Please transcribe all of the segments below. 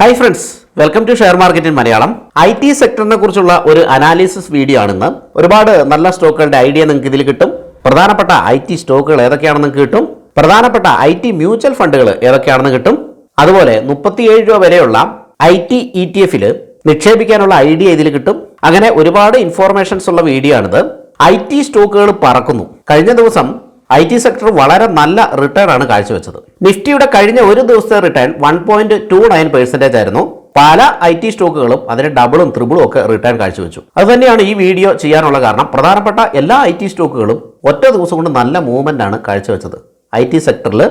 Hi friends welcome to share market in Malayalam I T സെക്ടറിനെ കുറിച്ചുള്ള ഒരു analysis video ആണെന്ന്. ഒരുപാട് നല്ല സ്റ്റോക്കുകളുടെ ഐഡിയ നിങ്ങൾക്ക് ഇതിൽ കിട്ടും. പ്രധാനപ്പെട്ട ഐ ടി സ്റ്റോക്കുകൾ ഏതൊക്കെയാണെന്ന് കിട്ടും. പ്രധാനപ്പെട്ട ഐ ടി മ്യൂച്വൽ ഫണ്ടുകൾ ഏതൊക്കെയാണെന്ന് കിട്ടും. അതുപോലെ മുപ്പത്തിയേഴ് രൂപ വരെയുള്ള ഐ ടി ഇ ടി എഫിൽ നിക്ഷേപിക്കാനുള്ള ഐഡിയ ഇതിൽ കിട്ടും. അങ്ങനെ ഒരുപാട് ഇൻഫോർമേഷൻസ് ഉള്ള വീഡിയോ ആണിത്. ഐ ടി സ്റ്റോക്കുകൾ പറക്കുന്നു. കഴിഞ്ഞ ദിവസം ഐ ടി സെക്ടർ വളരെ നല്ല റിട്ടേൺ ആണ് കാഴ്ചവെച്ചത്. നിഫ്റ്റിയുടെ കഴിഞ്ഞ ഒരു ദിവസത്തെ return one point two nine percentage ആയിരുന്നു. പല ഐ ടി സ്റ്റോക്കുകളും അതിന് ഡബിളും ത്രിബിളും ഒക്കെ റിട്ടേൺ കാഴ്ചവെച്ചു. അതുതന്നെയാണ് ഈ വീഡിയോ ചെയ്യാനുള്ള കാരണം. പ്രധാനപ്പെട്ട എല്ലാ ഐ ടി സ്റ്റോക്കുകളും ഒറ്റ ദിവസം കൊണ്ട് നല്ല മൂവ്മെന്റ് ആണ് കാഴ്ചവെച്ചത്. ഐ ടി സെക്ടറിൽ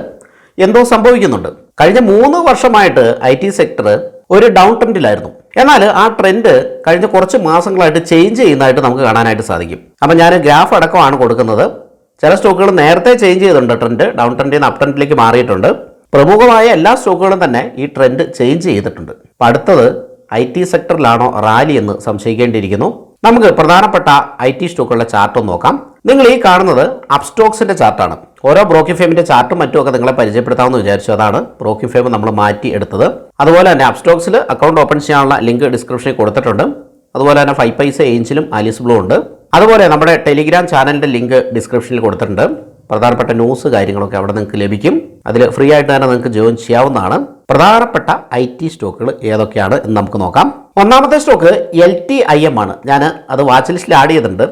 എന്തോ സംഭവിക്കുന്നുണ്ട്. കഴിഞ്ഞ മൂന്ന് വർഷമായിട്ട് ഐ ടി സെക്ടർ ഒരു ഡൗൺ ട്രെൻഡിലായിരുന്നു എന്നാൽ ആ ട്രെൻഡ് കഴിഞ്ഞ കുറച്ച് മാസങ്ങളായിട്ട് ചേഞ്ച് ചെയ്യുന്നതായിട്ട് നമുക്ക് കാണാനായിട്ട് സാധിക്കും. അപ്പം ഞാൻ ഗ്രാഫ് അടക്കമാണ് കൊടുക്കുന്നത്. ചില സ്റ്റോക്കുകൾ നേരത്തെ ചേഞ്ച് ചെയ്തിട്ടുണ്ട്. ട്രെൻഡ് ഡൗൺ ട്രെൻഡിൽ നിന്ന് അപ് ട്രെൻഡിലേക്ക് മാറിയിട്ടുണ്ട്. പ്രമുഖമായ എല്ലാ സ്റ്റോക്കുകളും തന്നെ ഈ ട്രെൻഡ് ചേഞ്ച് ചെയ്തിട്ടുണ്ട്. അപ്പം അടുത്തത് ഐ ടി സെക്ടറിലാണോ റാലി എന്ന് സംശയിക്കേണ്ടിയിരിക്കുന്നു. നമുക്ക് പ്രധാനപ്പെട്ട ഐ ടി സ്റ്റോക്കുകളുടെ ചാർട്ട് നോക്കാം. നിങ്ങൾ ഈ കാണുന്നത് അപ്സ്റ്റോക്സിന്റെ ചാർട്ടാണ് ഓരോ ബ്രോക്കി ഫേമിന്റെ ചാർട്ടും മറ്റും ഒക്കെ നിങ്ങളെ പരിചയപ്പെടുത്താമെന്ന് വിചാരിച്ചു. അതാണ് ബ്രോക്കി ഫേം നമ്മൾ മാറ്റി എടുത്തത്. അതുപോലെ തന്നെ അപ്സ്റ്റോക്സിൽ അക്കൗണ്ട് ഓപ്പൺ ചെയ്യാനുള്ള ലിങ്ക് ഡിസ്ക്രിപ്ഷനിൽ കൊടുത്തിട്ടുണ്ട്. അതുപോലെ തന്നെ ഫൈവ് പൈസ ഏഞ്ചിലും ആലിസ് ബ്ലൂ ഉണ്ട്. അതുപോലെ നമ്മുടെ ടെലിഗ്രാം ചാനലിന്റെ ലിങ്ക് ഡിസ്ക്രിപ്ഷനിൽ കൊടുത്തിട്ടുണ്ട്. പ്രധാനപ്പെട്ട ന്യൂസ് കാര്യങ്ങളൊക്കെ അവിടെ നിങ്ങൾക്ക് ലഭിക്കും. അതിൽ ഫ്രീ ആയിട്ട് തന്നെ നിങ്ങൾക്ക് ജോയിൻ ചെയ്യാവുന്നതാണ്. പ്രധാനപ്പെട്ട ഐ ടി സ്റ്റോക്കുകൾ ഏതൊക്കെയാണ് എന്ന് നമുക്ക് നോക്കാം. ഒന്നാമത്തെ stock L T I M ആണ്. ഞാൻ അത് വാച്ച് ലിസ്റ്റിൽ ആഡ് ചെയ്തിട്ടുണ്ട്.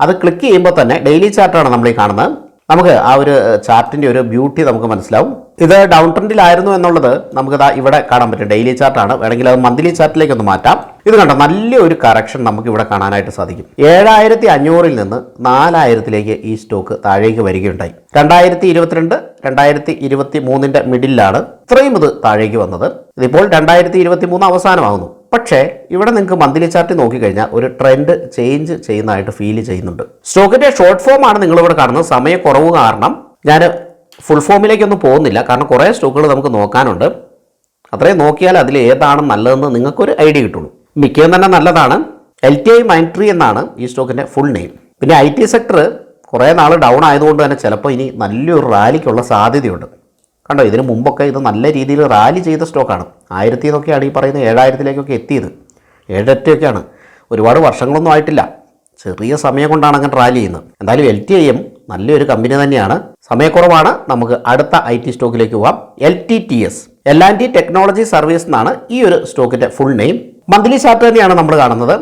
അത് ക്ലിക്ക് ചെയ്യുമ്പോൾ തന്നെ ഡെയിലി ചാർട്ടാണ് നമ്മൾ ഈ കാണുന്നത്. നമുക്ക് ആ ഒരു ചാർട്ടിന്റെ ഒരു ബ്യൂട്ടി നമുക്ക് മനസ്സിലാവും. ഇത് ഡൗൺ ട്രെൻഡിലായിരുന്നു എന്നുള്ളത് നമുക്കിതാ ഇവിടെ കാണാൻ പറ്റും. ഡെയിലി ചാർട്ടാണ് വേണമെങ്കിൽ അത് മന്ത്ലി ചാർട്ടിലേക്ക് ഒന്ന് മാറ്റാം. ഇത് കണ്ടോ നല്ലൊരു കറക്ഷൻ നമുക്ക് ഇവിടെ കാണാനായിട്ട് സാധിക്കും. ഏഴായിരത്തി അഞ്ഞൂറിൽ നിന്ന് നാലായിരത്തിലേക്ക് ഈ സ്റ്റോക്ക് താഴേക്ക് വരികയുണ്ടായി. രണ്ടായിരത്തി ഇരുപത്തിരണ്ട് രണ്ടായിരത്തി ഇരുപത്തി മൂന്നിന്റെ മിഡിലാണ് ഇത്രയും ഇത് താഴേക്ക് വന്നത്. ഇതിപ്പോൾ രണ്ടായിരത്തി ഇരുപത്തി മൂന്ന് അവസാനമാകുന്നു. പക്ഷേ ഇവിടെ നിങ്ങൾക്ക് മന്ത്ലി ചാർട്ട് നോക്കിക്കഴിഞ്ഞാൽ ഒരു ട്രെൻഡ് ചേഞ്ച് ചെയ്യുന്നതായിട്ട് ഫീൽ ചെയ്യുന്നുണ്ട്. സ്റ്റോക്കിന്റെ ഷോർട്ട് ഫോം ആണ് നിങ്ങളിവിടെ കാണുന്നത്. സമയക്കുറവ് കാരണം ഞാൻ ഫുൾ ഫോമിലേക്കൊന്നും പോകുന്നില്ല. കാരണം കുറേ സ്റ്റോക്കുകൾ നമുക്ക് നോക്കാനുണ്ട്. അത്രയും നോക്കിയാൽ അതിൽ ഏതാണ് നല്ലതെന്ന് നിങ്ങൾക്കൊരു ഐഡിയ കിട്ടുള്ളൂ. മിക്കതും തന്നെ നല്ലതാണ്. എൽ ടി ഐ മൈൻട്രി എന്നാണ് ഈ സ്റ്റോക്കിന്റെ ഫുൾ നെയിം പിന്നെ ഐ ടി സെക്ടർ കുറേ നാൾ ഡൗൺ ആയതുകൊണ്ട് തന്നെ ചിലപ്പോൾ ഇനി നല്ലൊരു റാലിക്കുള്ള സാധ്യതയുണ്ട്. കണ്ടോ ഇതിന് മുമ്പൊക്കെ ഇത് നല്ല രീതിയിൽ റാലി ചെയ്ത സ്റ്റോക്കാണ്. ആയിരത്തി എന്നൊക്കെയാണ് ഈ പറയുന്ന ഏഴായിരത്തിലേക്കൊക്കെ എത്തിയത്. ഏഴറ്റയൊക്കെയാണ് ഒരുപാട് വർഷങ്ങളൊന്നും ആയിട്ടില്ല. ചെറിയ സമയം കൊണ്ടാണ് അങ്ങനെ റാലി ചെയ്യുന്നത്. എന്തായാലും എൽ ടി ഐ എം നല്ലൊരു കമ്പനി തന്നെയാണ്. സമയക്കുറവാണ്. നമുക്ക് അടുത്ത ഐ ടി സ്റ്റോക്കിലേക്ക് പോവാം. L T T S. L and T technology service എന്നാണ് ഈ ഒരു സ്റ്റോക്കിന്റെ ഫുൾ നെയിം. മന്ത്ലി ചാർട്ട് തന്നെയാണ് നമ്മൾ കാണുന്നത്.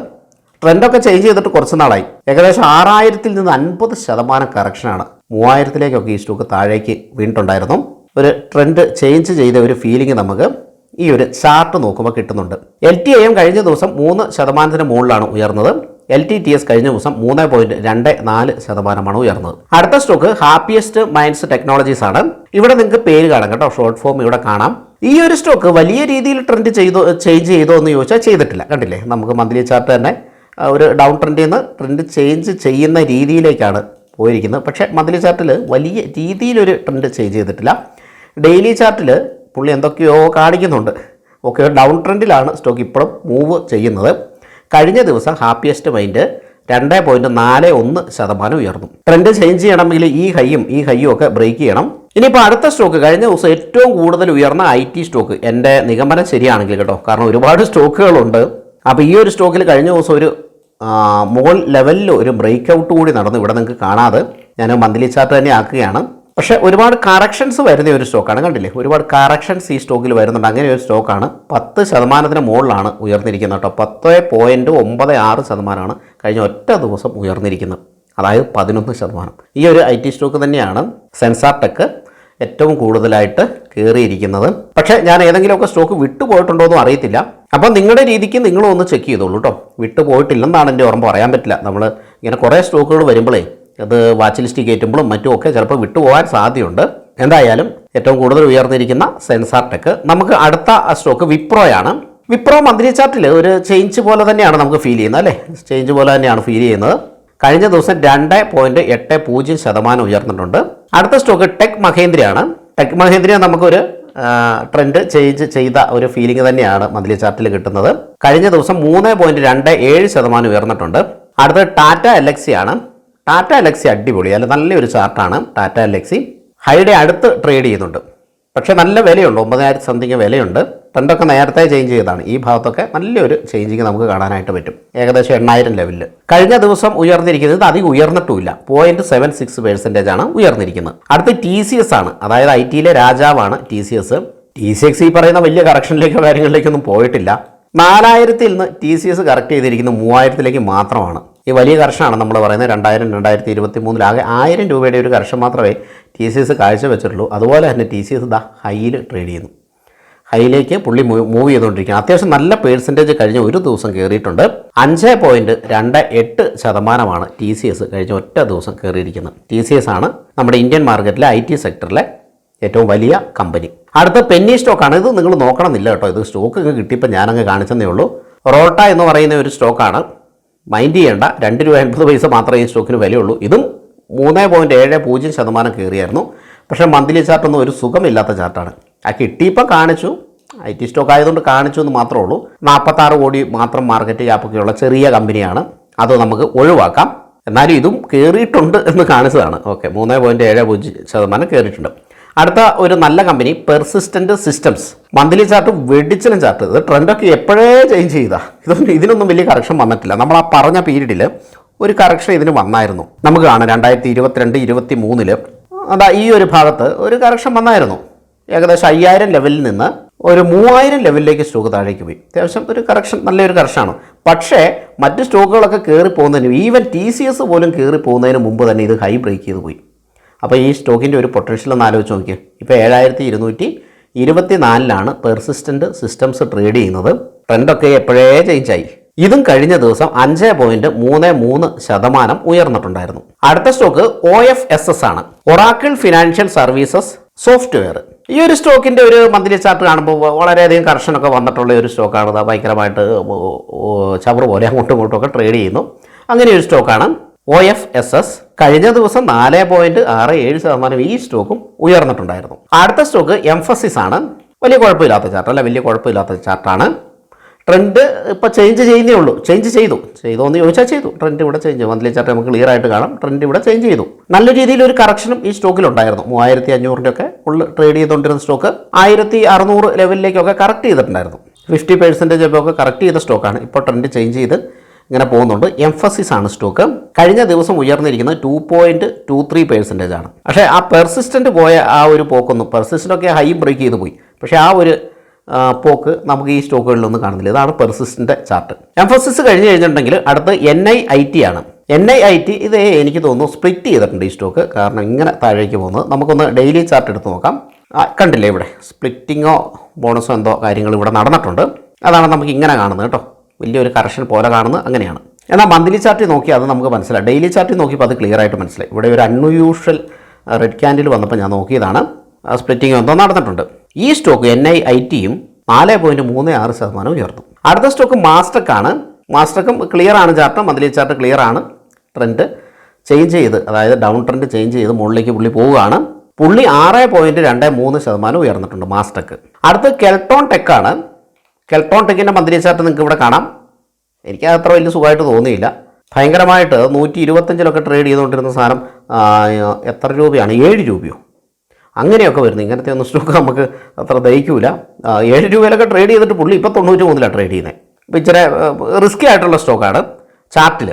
ട്രെൻഡൊക്കെ ചേഞ്ച് ചെയ്തിട്ട് കുറച്ച് നാളായി. ഏകദേശം ആറായിരത്തിൽ നിന്ന് അൻപത് ശതമാനം കറക്ഷനാണ്. മൂവായിരത്തിലേക്കൊക്കെ ഈ സ്റ്റോക്ക് താഴേക്ക് വീണിട്ടുണ്ടായിരുന്നു. ഒരു ട്രെൻഡ് ചേഞ്ച് ചെയ്ത ഒരു ഫീലിംഗ് നമുക്ക് ഈ ഒരു ചാർട്ട് നോക്കുമ്പോൾ കിട്ടുന്നുണ്ട്. എൽ ടി ഐ എം കഴിഞ്ഞ ദിവസം മൂന്ന് ശതമാനത്തിന് മുകളിലാണ് ഉയർന്നത്. എൽ ടി ടി എസ് കഴിഞ്ഞ ദിവസം മൂന്ന് പോയിന്റ് രണ്ട് നാല് ശതമാനമാണ് ഉയർന്നത്. അടുത്ത സ്റ്റോക്ക് ഹാപ്പിയസ്റ്റ് മൈൻഡ്സ് ടെക്നോളജീസ് ആണ്. ഇവിടെ നിങ്ങൾക്ക് പേര് കാണാം കേട്ടോ ഷോർട്ട് ഫോം ഇവിടെ കാണാം. ഈ ഒരു സ്റ്റോക്ക് വലിയ രീതിയിൽ ട്രെൻഡ് ചെയ്തോ ചേഞ്ച് ചെയ്തോ എന്ന് ചോദിച്ചാൽ ചെയ്തിട്ടില്ല. കണ്ടില്ലേ? നമുക്ക് മന്ത്ലി ചാർട്ട് തന്നെ ഒരു ഡൗൺ ട്രെൻഡിൽ നിന്ന് ട്രെൻഡ് ചേഞ്ച് ചെയ്യുന്ന രീതിയിലേക്കാണ് പോയിരിക്കുന്നത്. പക്ഷേ മന്ത്ലി ചാർട്ടിൽ വലിയ രീതിയിലൊരു ട്രെൻഡ് ചേഞ്ച് ചെയ്തിട്ടില്ല. ഡെയിലി ചാർട്ടിൽ പുള്ളി എന്തൊക്കെയോ കാണിക്കുന്നുണ്ട്. ഓക്കെ ഡൗൺ ട്രെൻഡിലാണ് സ്റ്റോക്ക് ഇപ്പോഴും മൂവ് ചെയ്യുന്നത്. കഴിഞ്ഞ ദിവസം ഹാപ്പിയസ്റ്റ് മൈൻഡ് രണ്ട് പോയിന്റ് നാല് ഒന്ന് ശതമാനം ഉയർന്നു. ട്രെൻഡ് ചേഞ്ച് ചെയ്യണമെങ്കിൽ ഈ ഹൈയും ഈ ഹൈയും ഒക്കെ ബ്രേക്ക് ചെയ്യണം. ഇനിയിപ്പോൾ അടുത്ത സ്റ്റോക്ക് കഴിഞ്ഞ ദിവസം ഏറ്റവും കൂടുതൽ ഉയർന്ന ഐ ടി സ്റ്റോക്ക് എന്റെ നിഗമനം ശരിയാണെങ്കിൽ കേട്ടോ കാരണം ഒരുപാട് സ്റ്റോക്കുകളുണ്ട് അപ്പോൾ ഈ ഒരു സ്റ്റോക്കിൽ കഴിഞ്ഞ ദിവസം ഒരു മുകൾ ലെവലിൽ ഒരു ബ്രേക്ക് ഔട്ട് കൂടി നടന്നു. ഇവിടെ നിങ്ങൾക്ക് കാണാതെ ഞാൻ മന്ത്ലി ചാർട്ട് തന്നെ ആക്കുകയാണ്. പക്ഷേ ഒരുപാട് കറക്ഷൻസ് വരുന്ന ഒരു സ്റ്റോക്കാണ് കണ്ടില്ലേ? ഒരുപാട് കറക്ഷൻസ് ഈ സ്റ്റോക്കിൽ വരുന്നുണ്ട്. അങ്ങനെ ഒരു സ്റ്റോക്കാണ് പത്ത് ശതമാനത്തിന് മുകളിലാണ് ഉയർന്നിരിക്കുന്നത് കേട്ടോ. പത്ത് പോയിന്റ് ഒമ്പത് ആറ് ശതമാനമാണ് കഴിഞ്ഞ ഒറ്റ ദിവസം ഉയർന്നിരിക്കുന്നത്. അതായത് പതിനൊന്ന് ശതമാനം. ഈ ഒരു ഐ ടി സ്റ്റോക്ക് തന്നെയാണ് സെൻസാർ ടെക്ക് ഏറ്റവും കൂടുതലായിട്ട് കയറിയിരിക്കുന്നത്. പക്ഷേ ഞാൻ ഏതെങ്കിലുമൊക്കെ സ്റ്റോക്ക് വിട്ടുപോയിട്ടുണ്ടോ എന്നും അറിയത്തില്ല. അപ്പം നിങ്ങളുടെ രീതിക്ക് നിങ്ങളും ഒന്ന് ചെക്ക് ചെയ്തോളൂ കേട്ടോ. വിട്ടുപോയിട്ടില്ലെന്നാണ് എന്റെ ഓർമ്മ. പറയാൻ പറ്റില്ല. നമ്മൾ ഇങ്ങനെ കുറേ സ്റ്റോക്കുകൾ വരുമ്പോഴേ അത് വാച്ച് ലിസ്റ്റ് കയറ്റുമ്പോഴും മറ്റും ഒക്കെ ചിലപ്പോൾ വിട്ടുപോകാൻ സാധ്യതയുണ്ട്. എന്തായാലും ഏറ്റവും കൂടുതൽ ഉയർന്നിരിക്കുന്ന സെൻസാർ ടെക് നമുക്ക് അടുത്ത സ്റ്റോക്ക് വിപ്രോയാണ്. വിപ്രോ മന്ത്ലി ചാർട്ടിൽ ഒരു ചേഞ്ച് പോലെ തന്നെയാണ് നമുക്ക് ഫീൽ ചെയ്യുന്നത് അല്ലേ? ചേഞ്ച് പോലെ തന്നെയാണ് ഫീൽ ചെയ്യുന്നത്. കഴിഞ്ഞ ദിവസം രണ്ട് പോയിന്റ് എട്ട് പൂജ്യം ശതമാനം ഉയർന്നിട്ടുണ്ട്. അടുത്ത സ്റ്റോക്ക് ടെക് മഹേന്ദ്രയാണ്. ടെക് മഹേന്ദ്ര നമുക്കൊരു ട്രെൻഡ് ചേഞ്ച് ചെയ്ത ഒരു ഫീലിംഗ് തന്നെയാണ് മന്ത്ലി ചാർട്ടിൽ കിട്ടുന്നത്. കഴിഞ്ഞ ദിവസം മൂന്ന് പോയിന്റ് രണ്ട് ഏഴ് ശതമാനം ഉയർന്നിട്ടുണ്ട്. അടുത്തത് ടാറ്റ എലക്സി ആണ്. ടാറ്റ അലക്സി അടിപൊളി. അല്ല നല്ലൊരു ചാർട്ടാണ് ടാറ്റ അലക്സി ഹൈഡേ അടുത്ത് ട്രേഡ് ചെയ്യുന്നുണ്ട്. പക്ഷേ നല്ല വിലയുണ്ട്. ഒമ്പതിനായിരത്തി സംതിങ് വിലയുണ്ട്. ട്രെൻഡൊക്കെ നേരത്തെ ചേഞ്ച് ചെയ്തതാണ്. ഈ ഭാഗത്തൊക്കെ നല്ലൊരു ചേഞ്ചിങ് നമുക്ക് കാണാനായിട്ട് പറ്റും. ഏകദേശം എണ്ണായിരം ലെവലിൽ കഴിഞ്ഞ ദിവസം ഉയർന്നിരിക്കുന്നത് അധികം ഉയർന്നിട്ടുമില്ല. പോയിന്റ് സെവൻ സിക്സ് പെർസെന്റേജ് ആണ് ഉയർന്നിരിക്കുന്നത്. അടുത്ത് ടി സി എസ് ആണ്. അതായത് ഐ ടിയിലെ രാജാവാണ് T C S T C X ഈ പറയുന്ന വലിയ കറക്ഷനിലേക്കോ കാര്യങ്ങളിലേക്കൊന്നും പോയിട്ടില്ല. നാലായിരത്തിൽ നിന്ന് ടി സി എസ് കറക്റ്റ് ചെയ്തിരിക്കുന്നത് മൂവായിരത്തിലേക്ക് മാത്രമാണ്. ഈ വലിയ കർഷമാണ് നമ്മൾ പറയുന്നത്. രണ്ടായിരം രണ്ടായിരത്തി ഇരുപത്തി മൂന്നിലാകെ ആയിരം രൂപയുടെ ഒരു കർഷം മാത്രമേ ടി സി എസ് കാഴ്ചവെച്ചിട്ടുള്ളൂ അതുപോലെ തന്നെ ടി സി എസ് ദാ ഹൈയിൽ ട്രേഡ് ചെയ്യുന്നു. ഹൈയിലേക്ക് പുള്ളി മൂവ് ചെയ്തുകൊണ്ടിരിക്കുകയാണ് അത്യാവശ്യം നല്ല പേഴ്സന്റേജ് കഴിഞ്ഞ ഒരു ദിവസം കയറിയിട്ടുണ്ട് അഞ്ച് പോയിന്റ് രണ്ട് എട്ട് ശതമാനമാണ് ടി സി എസ് കഴിഞ്ഞ ഒറ്റ ദിവസം കയറിയിരിക്കുന്നത് ടി സി എസ് ആണ് നമ്മുടെ ഇന്ത്യൻ മാർക്കറ്റിലെ ഐ ടി സെക്ടറിലെ ഏറ്റവും വലിയ കമ്പനി അടുത്ത പെന്നി സ്റ്റോക്കാണ് ഇത് നിങ്ങൾ നോക്കണമെന്നില്ല കേട്ടോ. ഇത് സ്റ്റോക്ക് കിട്ടിയപ്പോൾ ഞാനങ്ങ് കാണിച്ചതേ ഉള്ളൂ. റോട്ട എന്ന് പറയുന്ന ഒരു സ്റ്റോക്കാണ് മൈൻഡ് ചെയ്യേണ്ട രണ്ട് രൂപ എൺപത് പൈസ മാത്രമേ ഈ സ്റ്റോക്കിന് വിലയുള്ളൂ. ഇതും മൂന്ന് പോയിന്റ് ഏഴ് പൂജ്യം ശതമാനം കയറിയായിരുന്നു. പക്ഷേ മന്ത്ലി ചാർട്ടൊന്നും ഒരു സുഖമില്ലാത്ത ചാർട്ടാണ്. ആ കിട്ടിയപ്പോൾ കാണിച്ചു. ഐ ടി സ്റ്റോക്ക് ആയതുകൊണ്ട് കാണിച്ചു എന്ന് മാത്രമേ ഉള്ളൂ. നാൽപ്പത്താറ് കോടി മാത്രം മാർക്കറ്റ് ക്യാപ്പൊക്കെയുള്ള ചെറിയ കമ്പനിയാണ്. അത് നമുക്ക് ഒഴിവാക്കാം. എന്നാലും ഇതും കയറിയിട്ടുണ്ട് എന്ന് കാണിച്ചതാണ്. ഓക്കെ മൂന്ന് പോയിന്റ് ഏഴ് പൂജ്യം ശതമാനം കയറിയിട്ടുണ്ട് അടുത്ത ഒരു നല്ല company persistent systems monthly chart വെടിച്ചിലും chart. ഇത് ട്രെൻഡൊക്കെ എപ്പോഴേ ചേഞ്ച് ചെയ്താ? ഇതൊന്നും ഇതിനൊന്നും വലിയ കറക്ഷൻ വന്നിട്ടില്ല. നമ്മൾ ആ പറഞ്ഞ പീരീഡിൽ ഒരു കറക്ഷൻ ഇതിന് വന്നായിരുന്നു. നമുക്ക് കാണാം രണ്ടായിരത്തി ഇരുപത്തിരണ്ട് ഇരുപത്തി മൂന്നിൽ അതാ ഈ ഒരു ഭാഗത്ത് ഒരു കറക്ഷൻ വന്നായിരുന്നു. ഏകദേശം അയ്യായിരം ലെവലിൽ നിന്ന് ഒരു മൂവായിരം ലെവലിലേക്ക് സ്റ്റോക്ക് താഴേക്ക് പോയി. അത്യാവശ്യം ഒരു കറക്ഷൻ നല്ലൊരു കറക്ഷനാണ് പക്ഷേ മറ്റ് സ്റ്റോക്കുകളൊക്കെ കയറി പോകുന്നതിന് ഈവൻ ടി സി എസ് പോലും കയറി പോകുന്നതിന് മുമ്പ് തന്നെ ഇത് ഹൈ ബ്രേക്ക് ചെയ്ത് പോയി. അപ്പോൾ ഈ സ്റ്റോക്കിന്റെ ഒരു പൊട്ടൻഷ്യൽ ഒന്ന് ആലോചിച്ച് നോക്കിയേ. ഇപ്പോൾ ഏഴായിരത്തി ഇരുന്നൂറ്റി ഇരുപത്തി നാലിലാണ് പെർസിസ്റ്റന്റ് സിസ്റ്റംസ് ട്രേഡ് ചെയ്യുന്നത്. ട്രെൻഡൊക്കെ എപ്പോഴേ ചേഞ്ചായി ഇതും കഴിഞ്ഞ ദിവസം അഞ്ച് പോയിന്റ് മൂന്ന് മൂന്ന് ശതമാനം ഉയർന്നിട്ടുണ്ടായിരുന്നു. അടുത്ത stock O F S S ആണ്. Oracle financial services software. ഈ ഒരു സ്റ്റോക്കിന്റെ ഒരു മന്ത്ലി ചാർട്ട് കാണുമ്പോൾ വളരെയധികം കർഷനൊക്കെ വന്നിട്ടുള്ള ഒരു സ്റ്റോക്കാണ്. ഭയങ്കരമായിട്ട് ചവറ് പോലെ അങ്ങോട്ടും ഇങ്ങോട്ടും ഒക്കെ ട്രേഡ് ചെയ്യുന്നു. അങ്ങനെ ഒരു സ്റ്റോക്കാണ് ഒ എഫ് എസ് എസ് കഴിഞ്ഞ ദിവസം നാല് പോയിന്റ് ആറ് ഏഴ് ശതമാനം ഈ സ്റ്റോക്കും ഉയർന്നിട്ടുണ്ടായിരുന്നു. അടുത്ത സ്റ്റോക്ക് എംഫസിസ് ആണ്. വലിയ കുഴപ്പമില്ലാത്ത ചാർട്ട് അല്ല വലിയ കുഴപ്പമില്ലാത്ത ചാർട്ടാണ് ട്രെൻഡ് ഇപ്പോൾ ചേഞ്ച് ചെയ്യുന്നേ ഉള്ളൂ. ചേഞ്ച് ചെയ്തു. ചെയ്തോ എന്ന് ചോദിച്ചാൽ ചെയ്തു. ട്രെൻഡ് ഇവിടെ ചേഞ്ച് മന്ത്ലി ചാർട്ട് നമുക്ക് ക്ലിയർ ആയിട്ട് കാണാം. ട്രെൻഡ് ഇവിടെ ചേഞ്ച് ചെയ്തു. നല്ല രീതിയിൽ ഒരു കറക്ഷനും ഈ സ്റ്റോക്കിലുണ്ടായിരുന്നു മൂവായിരത്തി അഞ്ഞൂറിന്റെ ഒക്കെ ഉള്ളിൽ ട്രേഡ് ചെയ്തുകൊണ്ടിരുന്ന സ്റ്റോക്ക് ആയിരത്തി അറുന്നൂറ് ലെവലിലേക്കൊക്കെ കറക്റ്റ് ചെയ്തിട്ടുണ്ടായിരുന്നു. ഫിഫ്റ്റി പെർസെന്റേജ് ഒക്കെ കറക്റ്റ് ചെയ്ത സ്റ്റോക്കാണ് ഇപ്പോൾ ട്രെൻഡ് ചേഞ്ച് ചെയ്ത് ഇങ്ങനെ പോകുന്നുണ്ട്. എംഫസിസ് ആണ് സ്റ്റോക്ക് കഴിഞ്ഞ ദിവസം ഉയർന്നിരിക്കുന്നത് two point two three percentage ആണ്. പക്ഷേ ആ പെർസിസ്റ്റന്റ് പോയ ആ ഒരു പോക്കൊന്നും പെർസിസ്റ്റന്റ് ഒക്കെ ഹൈ ബ്രേക്ക് ചെയ്ത് പോയി. പക്ഷേ ആ ഒരു പോക്ക് നമുക്ക് ഈ സ്റ്റോക്കുകളിലൊന്നും കാണുന്നില്ല. ഇതാണ് പെർസിസ്റ്റന്റ് ചാർട്ട് എംഫസിസ് കഴിഞ്ഞ് കഴിഞ്ഞിട്ടുണ്ടെങ്കിൽ അടുത്ത് എൻ ഐ ഐ ടി ആണ്. എൻ ഐ ഐ ടി ഇത് എനിക്ക് തോന്നുന്നു സ്പ്ലിറ്റ് ചെയ്തിട്ടുണ്ട് ഈ സ്റ്റോക്ക് കാരണം ഇങ്ങനെ താഴേക്ക് പോകുന്നത്. നമുക്കൊന്ന് ഡെയിലി ചാർട്ട് എടുത്ത് നോക്കാം. കണ്ടില്ലേ ഇവിടെ? സ്പ്ലിറ്റിങ്ങോ ബോണസോ എന്തോ കാര്യങ്ങൾ ഇവിടെ നടന്നിട്ടുണ്ട്. അതാണ് നമുക്ക് ഇങ്ങനെ കാണുന്നത് കേട്ടോ. വലിയൊരു കറക്ഷൻ പോലെ കാണുന്നത് അങ്ങനെയാണ്. എന്നാൽ മന്ത്ലി ചാർട്ടിൽ നോക്കി അത് നമുക്ക് മനസ്സിലായി. ഡെയിലി ചാർട്ടിൽ നോക്കിയപ്പോൾ അത് ക്ലിയർ ആയിട്ട് മനസ്സിലായി. ഇവിടെ ഒരു അൺയൂഷ്വൽ റെഡ് ക്യാൻഡിൽ വന്നപ്പോൾ ഞാൻ നോക്കിയതാണ്. സ്പ്ലിറ്റിംഗ് എന്തോ നടന്നിട്ടുണ്ട്. ഈ സ്റ്റോക്ക് എൻ ഐ ഐ ടിയും നാല് പോയിന്റ് മൂന്ന് ആറ് ശതമാനം ഉയർന്നു. അടുത്ത സ്റ്റോക്ക് മാസ്റ്റക്കാണ് മാസ്റ്റക്കും ക്ലിയർ ആണ് ചാർട്ട്. മന്ത്ലി ചാർട്ട് ക്ലിയർ ആണ്. ട്രെൻഡ് ചേഞ്ച് ചെയ്ത് അതായത് ഡൗൺ ട്രെൻഡ് ചേഞ്ച് ചെയ്ത് മുകളിലേക്ക് പുള്ളി പോവുകയാണ്. പുള്ളി ആറ് പോയിന്റ് രണ്ട് മൂന്ന് ശതമാനം ഉയർന്നിട്ടുണ്ട് മാസ്റ്റക്ക് അടുത്ത് കെൽട്ടോൺ ടെക്കാണ് കെൽട്ടോൺ ടെക്കിന്റെ മന്ത്ലി ചാർട്ട് നിങ്ങൾക്ക് ഇവിടെ കാണാം. എനിക്ക് അത്ര വലിയ സുഖമായിട്ട് തോന്നിയില്ല. ഭയങ്കരമായിട്ട് നൂറ്റി ഇരുപത്തഞ്ചിലൊക്കെ ട്രേഡ് ചെയ്തുകൊണ്ടിരുന്ന സാധനം എത്ര രൂപയാണ്? ഏഴ് രൂപയോ? അങ്ങനെയൊക്കെ വരുന്നു. ഇങ്ങനത്തെ ഒന്നും സ്റ്റോക്ക് നമുക്ക് അത്ര ദഹിക്കൂല. ഏഴ് രൂപയിലൊക്കെ ട്രേഡ് ചെയ്തിട്ട് പുള്ളി ഇപ്പോൾ തൊണ്ണൂറ്റി മൂന്നിലാണ് ട്രേഡ് ചെയ്യുന്നത് അപ്പോൾ ഇച്ചിരി റിസ്കി ആയിട്ടുള്ള സ്റ്റോക്കാണ് ചാർട്ടിൽ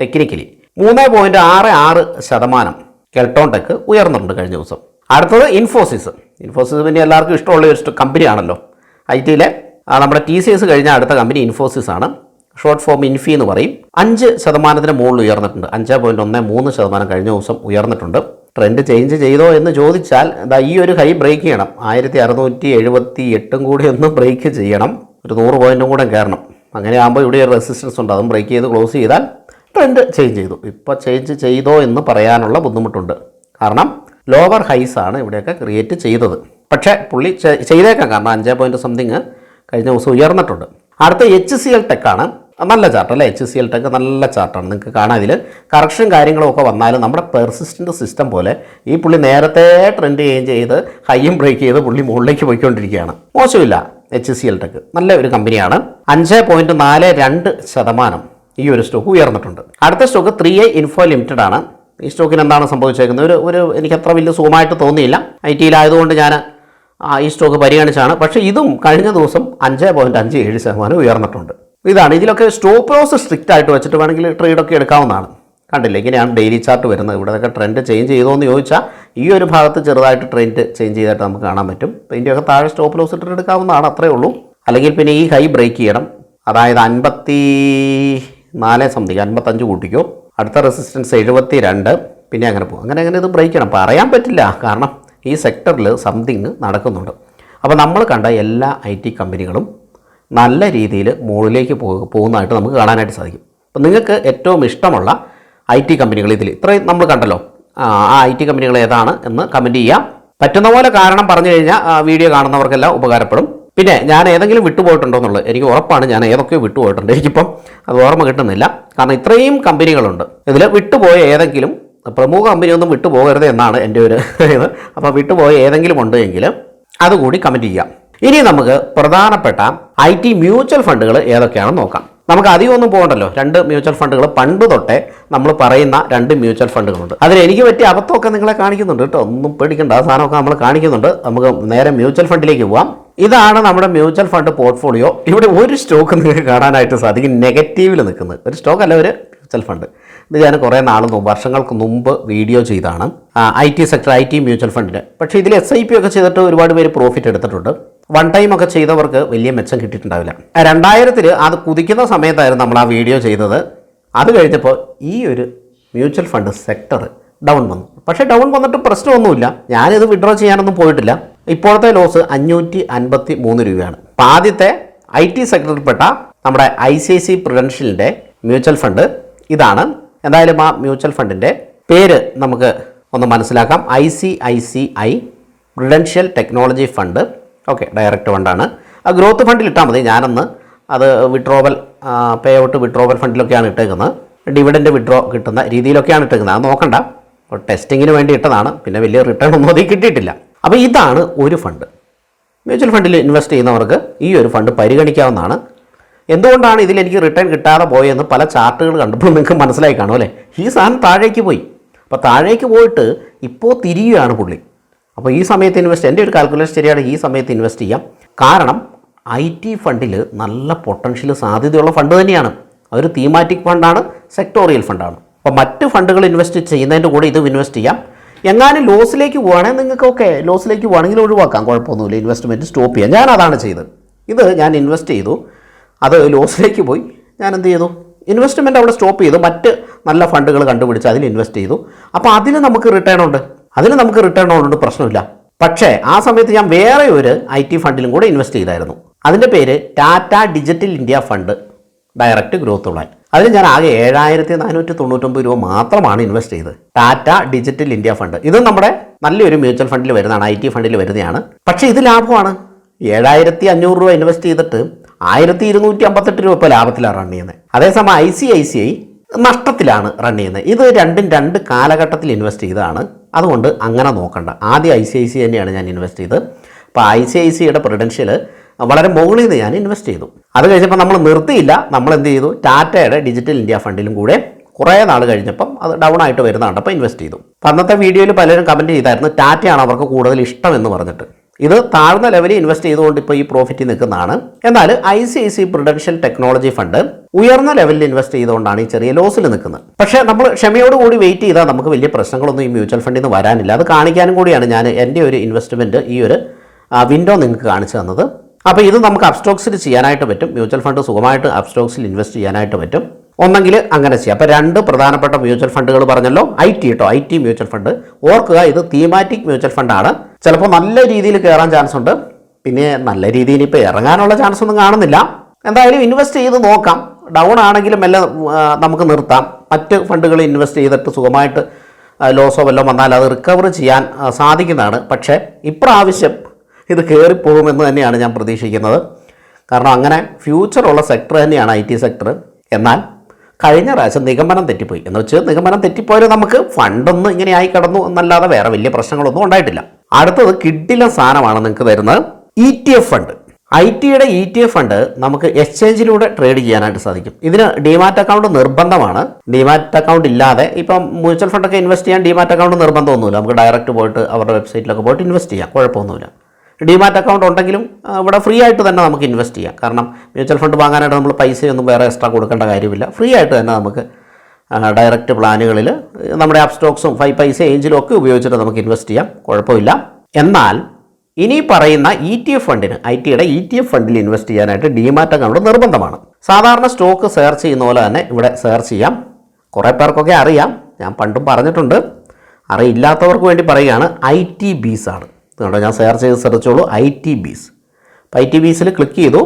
ടെക്നിക്കലി മൂന്ന് പോയിന്റ് ആറ് ആറ് ശതമാനം കെൽട്ടോൺ ടെക്ക് ഉയർന്നിട്ടുണ്ട് കഴിഞ്ഞ ദിവസം. അടുത്തത് ഇൻഫോസിസ്. ഇൻഫോസിസ് പിന്നെ എല്ലാവർക്കും ഇഷ്ടമുള്ള ഒരു കമ്പനിയാണല്ലോ ഐ ടിയിലെ നമ്മുടെ ടി സി എസ് കഴിഞ്ഞ അടുത്ത കമ്പനി ഇൻഫോസിസ് ആണ്. ഷോർട്ട് ഫോം ഇൻഫി എന്ന് പറയും. അഞ്ച് ശതമാനത്തിന് മുകളിൽ ഉയർന്നിട്ടുണ്ട്. അഞ്ച് പോയിന്റ് ഒന്ന് മൂന്ന് ശതമാനം കഴിഞ്ഞ ദിവസം ഉയർന്നിട്ടുണ്ട്. ട്രെൻഡ് ചേഞ്ച് ചെയ്തോ എന്ന് ചോദിച്ചാൽ എന്താ ഈ ഒരു ഹൈ ബ്രേക്ക് ചെയ്യണം. ആയിരത്തി അറുന്നൂറ്റി എഴുപത്തി എട്ടും കൂടി ഒന്ന് ബ്രേക്ക് ചെയ്യണം. ഒരു നൂറ് പോയിന്റും കൂടെ കയറണം. അങ്ങനെ ആകുമ്പോൾ ഇവിടെ ഒരു റെസിസ്റ്റൻസ് ഉണ്ട്. അതും ബ്രേക്ക് ചെയ്ത് ക്ലോസ് ചെയ്താൽ ട്രെൻഡ് ചേഞ്ച് ചെയ്തു. ഇപ്പോൾ ചേഞ്ച് ചെയ്തോ എന്ന് പറയാനുള്ള ബുദ്ധിമുട്ടുണ്ട്. കാരണം ലോവർ ഹൈസ് ആണ് ഇവിടെയൊക്കെ ക്രിയേറ്റ് ചെയ്തത്. പക്ഷേ പുള്ളി ചെയ്തേക്കാം. കാരണം അഞ്ച് പോയിന്റ് സംതിങ് കഴിഞ്ഞ ദിവസം ഉയർന്നിട്ടുണ്ട്. അടുത്ത എച്ച് സി എൽ ടെക്കാണ് നല്ല ചാർട്ട് അല്ലേ? എച്ച് സി എൽ ടെക്ക് നല്ല ചാർട്ടാണ് നിങ്ങൾക്ക് കാണാം ഇതിൽ കറക്ഷൻ കാര്യങ്ങളൊക്കെ വന്നാലും നമ്മുടെ പെർസിസ്റ്റന്റ് സിസ്റ്റം പോലെ ഈ പുള്ളി നേരത്തെ ട്രെൻഡ് ചേഞ്ച് ചെയ്ത് ഹൈയും ബ്രേക്ക് ചെയ്ത് പുള്ളി മുകളിലേക്ക് പോയിക്കൊണ്ടിരിക്കുകയാണ്. മോശമില്ല എച്ച് സി എൽ ടെക്ക് നല്ല ഒരു കമ്പനിയാണ് അഞ്ച് പോയിന്റ് നാല് രണ്ട് ശതമാനം ഈ ഒരു സ്റ്റോക്ക് ഉയർന്നിട്ടുണ്ട്. അടുത്ത stock three A info limited ആണ്. ഈ സ്റ്റോക്കിന് എന്താണ് സംഭവിച്ചേക്കുന്നത്? ഒരു ഒരു എനിക്ക് അത്ര വലിയ സുഖമായിട്ട് തോന്നിയില്ല. ഐ ടിയിലായതുകൊണ്ട് ഞാൻ ഈ സ്റ്റോക്ക് പരിഗണിച്ചാണ്. പക്ഷേ ഇതും കഴിഞ്ഞ ദിവസം അഞ്ച് പോയിന്റ് അഞ്ച് ഏഴ് ശതമാനം ഉയർന്നിട്ടുണ്ട്. ഇതാണ് ഇതിലൊക്കെ സ്റ്റോപ്പ് ലോസ് സ്ട്രിക്റ്റ് ആയിട്ട് വെച്ചിട്ട് വേണമെങ്കിൽ ട്രേഡൊക്കെ എടുക്കാവുന്നതാണ്. കണ്ടില്ല ഇങ്ങനെയാണ് ഡെയിലി ചാർട്ട് വരുന്നത്. ഇവിടെയൊക്കെ ട്രെൻഡ് ചേഞ്ച് ചെയ്തോ എന്ന് ചോദിച്ചാൽ ഈ ഒരു ഭാഗത്ത് ചെറുതായിട്ട് ട്രെൻഡ് ചേഞ്ച് ചെയ്തിട്ട് നമുക്ക് കാണാൻ പറ്റും. ഇതിന്റെയൊക്കെ താഴെ സ്റ്റോപ്പ് ലോസ് ഇട്ടിട്ട് എടുക്കാവുന്നതാണ് അത്രേ ഉള്ളൂ. അല്ലെങ്കിൽ പിന്നെ ഈ ഹൈ ബ്രേക്ക് ചെയ്യണം. അതായത് അൻപത്തി നാല് സംതിങ് അൻപത്തഞ്ച് കൂട്ടിക്കോ. അടുത്ത റെസിസ്റ്റൻസ് എഴുപത്തി രണ്ട് പിന്നെ അങ്ങനെ പോകും അങ്ങനെ അങ്ങനെ ഇത് ബ്രേക്ക് ചെയ്യണം. പറയാൻ പറ്റില്ല. കാരണം ഈ സെക്ടറിൽ സംതിങ് നടക്കുന്നുണ്ട്. അപ്പോൾ നമ്മൾ കണ്ട എല്ലാ ഐ ടി കമ്പനികളും നല്ല രീതിയിൽ മുകളിലേക്ക് പോകുന്നതായിട്ട് നമുക്ക് കാണാനായിട്ട് സാധിക്കും. അപ്പോൾ നിങ്ങൾക്ക് ഏറ്റവും ഇഷ്ടമുള്ള ഐ ടി കമ്പനികൾ ഇതിൽ ഇത്രയും നമ്മൾ കണ്ടല്ലോ. ആ ഐ ടി കമ്പനികൾ ഏതാണ് എന്ന് കമന്റ് ചെയ്യാം. പറ്റുന്ന പോലെ കാരണം പറഞ്ഞു കഴിഞ്ഞാൽ വീഡിയോ കാണുന്നവർക്കെല്ലാം ഉപകാരപ്പെടും. പിന്നെ ഞാൻ ഏതെങ്കിലും വിട്ടുപോയിട്ടുണ്ടോ എന്നുള്ളത് എനിക്ക് ഉറപ്പാണ് ഞാൻ ഏതൊക്കെയോ വിട്ടുപോയിട്ടുണ്ട്. എനിക്കിപ്പം അത് ഓർമ്മ കിട്ടുന്നില്ല. കാരണം ഇത്രയും കമ്പനികളുണ്ട് ഇതിൽ വിട്ടുപോയ ഏതെങ്കിലും പ്രമുഖ കമ്പനിയൊന്നും വിട്ടുപോകരുത് എന്നാണ് എന്റെ ഒരു ഇത്. അപ്പോൾ വിട്ടുപോയ ഏതെങ്കിലും ഉണ്ട് എങ്കിൽ അതുകൂടി കമന്റ് ചെയ്യാം. ഇനി നമുക്ക് പ്രധാനപ്പെട്ട ഐ ടി മ്യൂച്വൽ ഫണ്ടുകൾ ഏതൊക്കെയാണെന്ന് നോക്കാം. നമുക്ക് അധികം ഒന്നും പോകണ്ടല്ലോ. രണ്ട് മ്യൂച്വൽ ഫണ്ടുകൾ പണ്ട് തൊട്ടേ നമ്മൾ പറയുന്ന രണ്ട് മ്യൂച്വൽ ഫണ്ടുകളുണ്ട് അതിൽ എനിക്ക് പറ്റിയ അബദ്ധമൊക്കെ നിങ്ങളെ കാണിക്കുന്നുണ്ട് കേട്ടോ. ഒന്നും പേടിക്കേണ്ട. ആ സാധനമൊക്കെ നമ്മൾ കാണിക്കുന്നുണ്ട്. നമുക്ക് നേരെ മ്യൂച്വൽ ഫണ്ടിലേക്ക് പോവാം. ഇതാണ് നമ്മുടെ മ്യൂച്വൽ ഫണ്ട് പോർട്ട്ഫോളിയോ ഇവിടെ ഒരു സ്റ്റോക്ക് നിങ്ങൾക്ക് കാണാനായിട്ട് സാധിക്കും. നെഗറ്റീവിൽ നിൽക്കുന്നത്. ഒരു സ്റ്റോക്ക് അല്ല ഒരു മ്യൂച്വൽ ഫണ്ട് ഇത് ഞാൻ കുറേ നാൾ മുമ്പ് വർഷങ്ങൾക്ക് മുമ്പ് വീഡിയോ ചെയ്താണ്. I T sector I T mutual ഫണ്ടിന്. പക്ഷേ ഇതിൽ എസ് ഐ പി ഒക്കെ ചെയ്തിട്ട് ഒരുപാട് പേര് പ്രോഫിറ്റ് എടുത്തിട്ടുണ്ട്. വൺ ടൈം ഒക്കെ ചെയ്തവർക്ക് വലിയ മെച്ചം കിട്ടിയിട്ടുണ്ടാവില്ല. രണ്ടായിരത്തിൽ അത് കുതിക്കുന്ന സമയത്തായിരുന്നു നമ്മൾ ആ വീഡിയോ ചെയ്തത്. അത് കഴിഞ്ഞപ്പോൾ ഈ ഒരു മ്യൂച്വൽ ഫണ്ട് സെക്ടർ ഡൗൺ വന്നു. പക്ഷേ ഡൗൺ വന്നിട്ട് പ്രശ്നമൊന്നുമില്ല. ഞാനിത് വിഡ്രോ ചെയ്യാനൊന്നും പോയിട്ടില്ല. ഇപ്പോഴത്തെ ലോസ് അഞ്ഞൂറ്റി അൻപത്തി മൂന്ന് രൂപയാണ്. അപ്പം ആദ്യത്തെ ഐ ടി സെക്ടറിൽപ്പെട്ട നമ്മുടെ ഐ സി ഐ സി പ്രുഡൻഷ്യലിന്റെ മ്യൂച്വൽ ഫണ്ട് ഇതാണ്. എന്തായാലും ആ മ്യൂച്വൽ ഫണ്ടിന്റെ പേര് നമുക്ക് ഒന്ന് മനസ്സിലാക്കാം. I C I C I prudential technology fund okay direct ഫണ്ടാണ് ആ ഗ്രോത്ത് ഫണ്ടിൽ ഇട്ടാൽ മതി. ഞാനൊന്ന് അത് വിഡ്രോവൽ പേ ഔട്ട് വിഡ്രോവൽ ഫണ്ടിലൊക്കെയാണ് ഇട്ടേക്കുന്നത്. ഡിവിഡന്റ് വിഡ്രോ കിട്ടുന്ന രീതിയിലൊക്കെയാണ് ഇട്ടേക്കുന്നത്. അത് നോക്കണ്ട. ടെസ്റ്റിങ്ങിന് വേണ്ടി ഇട്ടതാണ്. പിന്നെ വലിയ റിട്ടേൺ ഒന്നും അതിൽ കിട്ടിയിട്ടില്ല. അപ്പോൾ ഇതാണ് ഒരു ഫണ്ട് മ്യൂച്വൽ ഫണ്ടിൽ ഇൻവെസ്റ്റ് ചെയ്യുന്നവർക്ക് ഈ ഒരു ഫണ്ട് പരിഗണിക്കാവുന്നതാണ്. എന്തുകൊണ്ടാണ് ഇതിൽ എനിക്ക് റിട്ടേൺ കിട്ടാതെ പോയെന്ന് പല ചാർട്ടുകൾ കണ്ടപ്പോൾ നിങ്ങൾക്ക് മനസ്സിലായി കാണും അല്ലേ? ഈ സാധനം താഴേക്ക് പോയി. അപ്പോൾ താഴേക്ക് പോയിട്ട് ഇപ്പോൾ തിരിയുകയാണ് പുള്ളി. അപ്പോൾ ഈ സമയത്ത് ഇൻവെസ്റ്റ് എന്റെ ഒരു കാൽക്കുലേഷൻ ശരിയാണ് ഈ സമയത്ത് ഇൻവെസ്റ്റ് ചെയ്യാം. കാരണം ഐ ടി ഫണ്ടിൽ നല്ല പൊട്ടൻഷ്യൽ സാധ്യതയുള്ള ഫണ്ട് തന്നെയാണ്. അതൊരു തീമാറ്റിക് ഫണ്ടാണ് സെക്ടോറിയൽ ഫണ്ടാണ് അപ്പോൾ മറ്റ് ഫണ്ടുകൾ ഇൻവെസ്റ്റ് ചെയ്യുന്നതിന്റെ കൂടെ ഇത് ഇൻവെസ്റ്റ് ചെയ്യാം. എങ്ങാനും ലോസിലേക്ക് പോവുകയാണെങ്കിൽ നിങ്ങൾക്ക് ഓക്കെ ലോസിലേക്ക് പോകണമെങ്കിൽ ഒഴിവാക്കാം കുഴപ്പമൊന്നുമില്ല. ഇൻവെസ്റ്റ്മെന്റ് സ്റ്റോപ്പ് ചെയ്യാം. ഞാൻ അതാണ് ചെയ്തത്. ഇത് ഞാൻ ഇൻവെസ്റ്റ് ചെയ്തു. അത് ലോസിലേക്ക് പോയി. ഞാൻ എന്ത് ചെയ്തു? ഇൻവെസ്റ്റ്മെന്റ് അവിടെ സ്റ്റോപ്പ് ചെയ്തു. മറ്റ് നല്ല ഫണ്ടുകൾ കണ്ടുപിടിച്ച് അതിൽ ഇൻവെസ്റ്റ് ചെയ്തു. അപ്പോൾ അതിന് നമുക്ക് റിട്ടേൺ ഉണ്ട്. അതിന് നമുക്ക് റിട്ടേൺ ഉണ്ട് പ്രശ്നമില്ല. പക്ഷേ ആ സമയത്ത് ഞാൻ വേറെ ഒരു ഐ ടി ഫണ്ടിലും കൂടെ ഇൻവെസ്റ്റ് ചെയ്തായിരുന്നു. അതിന്റെ പേര് Tata digital India fund direct growth plan അതിൽ ഞാൻ ആകെ ഏഴായിരത്തി നാനൂറ്റി തൊണ്ണൂറ്റൊമ്പത് രൂപ മാത്രമാണ് ഇൻവെസ്റ്റ് ചെയ്തത്. ടാറ്റ ഡിജിറ്റൽ ഇന്ത്യ ഫണ്ട് ഇത് നമ്മുടെ നല്ലൊരു മ്യൂച്വൽ ഫണ്ടിൽ വരുന്നതാണ്. ഐ ടി ഫണ്ടിൽ വരുന്നതാണ്. പക്ഷേ ഇത് ലാഭമാണ്. ഏഴായിരത്തി അഞ്ഞൂറ് രൂപ ഇൻവെസ്റ്റ് ചെയ്തിട്ട് ആയിരത്തി ഇരുന്നൂറ്റി അമ്പത്തെട്ട് രൂപ ഇപ്പോൾ ലാഭത്തിലാണ് റൺ ചെയ്യുന്നത് അതേസമയം I C I C I നഷ്ടത്തിലാണ് run ചെയ്യുന്നത് ഇത് രണ്ടും രണ്ട് കാലഘട്ടത്തിൽ ഇൻവെസ്റ്റ് ചെയ്തതാണ്. അതുകൊണ്ട് അങ്ങനെ നോക്കണ്ട. ആദ്യം ഐ സി ഐ സി തന്നെയാണ് ഞാൻ ഇൻവെസ്റ്റ് ചെയ്തത്. അപ്പോൾ ഐ സി ഐ സിയുടെ പ്രൊഡൻഷ്യൽ വളരെ മുകളിൽ നിന്ന് ഞാൻ ഇൻവെസ്റ്റ് ചെയ്തു. അത് കഴിഞ്ഞപ്പോൾ നമ്മൾ നിർത്തിയില്ല. നമ്മൾ എന്ത് ചെയ്തു? ടാറ്റയുടെ ഡിജിറ്റൽ ഇന്ത്യ ഫണ്ടിലും കൂടെ കുറേ നാൾ കഴിഞ്ഞപ്പം അത് ഡൗൺ ആയിട്ട് വരുന്നതാണ്. അപ്പോൾ ഇൻവെസ്റ്റ് ചെയ്തു. അപ്പം അന്നത്തെ വീഡിയോയിൽ പലരും കമന്റ് ചെയ്തായിരുന്നു ടാറ്റയാണ് അവർക്ക് കൂടുതൽ ഇഷ്ടം എന്ന് പറഞ്ഞിട്ട്. ഇത് താഴ്ന്ന ലെവലിൽ ഇൻവെസ്റ്റ് ചെയ്തുകൊണ്ട് ഇപ്പോൾ ഈ പ്രോഫിറ്റ് നിൽക്കുന്നതാണ്. എന്നാൽ I C I C prudential technology fund ഉയർന്ന ലെവലിൽ ഇൻവെസ്റ്റ് ചെയ്തുകൊണ്ടാണ് ഈ ചെറിയ ലോസിൽ നിൽക്കുന്നത്. പക്ഷേ നമ്മൾ ക്ഷമയോട് കൂടി വെയിറ്റ് ചെയ്താൽ നമുക്ക് വലിയ പ്രശ്നങ്ങളൊന്നും ഈ മ്യൂച്വൽ ഫണ്ടിൽ നിന്ന് വരാനില്ല. അത് കാണിക്കാനും കൂടിയാണ് ഞാൻ എന്റെ ഒരു ഇൻവെസ്റ്റ്മെന്റ് ഈ ഒരു വിൻഡോ നിങ്ങൾക്ക് കാണിച്ചു തന്നത്. അപ്പോൾ ഇത് നമുക്ക് അപ്സ്റ്റോക്സിൽ ചെയ്യാനായിട്ട് പറ്റും. മ്യൂച്വൽ ഫണ്ട് സുഖമായിട്ട് അപ്സ്റ്റോക്സിൽ ഇൻവെസ്റ്റ് ചെയ്യാനായിട്ട് പറ്റും. ഒന്നെങ്കിൽ അങ്ങനെ ചെയ്യാം. അപ്പോൾ രണ്ട് പ്രധാനപ്പെട്ട മ്യൂച്വൽ ഫണ്ടുകൾ പറഞ്ഞല്ലോ. ഐ ടി കേട്ടോ ഐ ടി മ്യൂച്വൽ ഫണ്ട് ഓർക്കുക ഇത് തീമാറ്റിക് മ്യൂച്വൽ ഫണ്ടാണ് ചിലപ്പോൾ നല്ല രീതിയിൽ കയറാൻ ചാൻസ് ഉണ്ട്. പിന്നെ നല്ല രീതിയിൽ ഇപ്പോൾ ഇറങ്ങാനുള്ള ചാൻസ് ഒന്നും കാണുന്നില്ല. എന്തായാലും ഇൻവെസ്റ്റ് ചെയ്ത് നോക്കാം. ഡൗൺ ആണെങ്കിലും എല്ലാം നമുക്ക് നിർത്താം. മറ്റ് ഫണ്ടുകൾ ഇൻവെസ്റ്റ് ചെയ്തിട്ട് സുഖമായിട്ട് ലോസോ വല്ലതും വന്നാൽ അത് റിക്കവർ ചെയ്യാൻ സാധിക്കുന്നതാണ്. പക്ഷേ ഇപ്രാവശ്യം ഇത് കയറിപ്പോകുമെന്ന് തന്നെയാണ് ഞാൻ പ്രതീക്ഷിക്കുന്നത്. കാരണം അങ്ങനെ ഫ്യൂച്ചറുള്ള സെക്ടർ തന്നെയാണ് ഐ ടി സെക്ടർ എന്നാൽ കഴിഞ്ഞ പ്രാവശ്യം നിഗമനം തെറ്റിപ്പോയി. എന്ന് വെച്ച് നിഗമനം തെറ്റിപ്പോയാലും നമുക്ക് ഫണ്ടൊന്നും ഇങ്ങനെ ആയി കടന്നു എന്നല്ലാതെ വേറെ വലിയ പ്രശ്നങ്ങളൊന്നും ഉണ്ടായിട്ടില്ല. അടുത്തത് കിഡില സാധനമാണ് നിങ്ങൾക്ക് തരുന്നത്. E T F fund I ടിയുടെ ഇ ടി എഫ് ഫണ്ട് നമുക്ക് എക്സ്ചേഞ്ചിലൂടെ ട്രേഡ് ചെയ്യാനായിട്ട് സാധിക്കും. ഇതിന് ഡിമാറ്റ് അക്കൗണ്ട് നിർബന്ധമാണ്. ഡിമാറ്റ് അക്കൗണ്ട് ഇല്ലാതെ ഇപ്പം മ്യൂച്വൽ ഫണ്ടൊക്കെ ഇൻവെസ്റ്റ് ചെയ്യാൻ ഡിമാറ്റ് അക്കൗണ്ട് നിർബന്ധമൊന്നുമില്ല. നമുക്ക് ഡയറക്റ്റ് പോയിട്ട് അവരുടെ വെബ്സൈറ്റിലൊക്കെ പോയിട്ട് ഇൻവെസ്റ്റ് ചെയ്യാം. കുഴപ്പമൊന്നുമില്ല. ഡിമാറ്റ് അക്കൗണ്ട് ഉണ്ടെങ്കിലും ഇവിടെ ഫ്രീ ആയിട്ട് തന്നെ നമുക്ക് ഇൻവെസ്റ്റ് ചെയ്യാം. കാരണം മ്യൂച്വൽ ഫണ്ട് വാങ്ങാനായിട്ട് നമ്മൾ പൈസയൊന്നും വേറെ എക്സ്ട്രാ കൊടുക്കേണ്ട കാര്യമില്ല. ഫ്രീ ആയിട്ട് തന്നെ നമുക്ക് ഡയറക്റ്റ് പ്ലാനുകളിൽ നമ്മുടെ ആപ്പ് സ്റ്റോക്സും ഫൈവ് പൈസ ഏഞ്ചിലും ഒക്കെ ഉപയോഗിച്ചിട്ട് നമുക്ക് ഇൻവെസ്റ്റ് ചെയ്യാം. കുഴപ്പമില്ല. എന്നാൽ ഇനി പറയുന്ന ഇ ടി എഫ് ഫണ്ടിന് ഐ ടിയുടെ ഇ ടി എഫ് ഫണ്ടിൽ ഇൻവെസ്റ്റ് ചെയ്യാനായിട്ട് ഡിമാറ്റ് അക്കൗണ്ട് നിർബന്ധമാണ്. സാധാരണ സ്റ്റോക്ക് സെർച്ച് ചെയ്യുന്ന പോലെ തന്നെ ഇവിടെ സെർച്ച് ചെയ്യാം. കുറേ പേർക്കൊക്കെ അറിയാം. ഞാൻ പണ്ടും പറഞ്ഞിട്ടുണ്ട്. അറിയില്ലാത്തവർക്ക് വേണ്ടി പറയുകയാണ് ഐ ടി ബീസ് ആണ്. ഇതുകൊണ്ടോ ഞാൻ സെർച്ച് ചെയ്ത് ശ്രദ്ധിച്ചോളൂ. ഐ ടി ബീസ് അപ്പോൾ ഐ ടി ബീസിൽ ക്ലിക്ക് ചെയ്തു.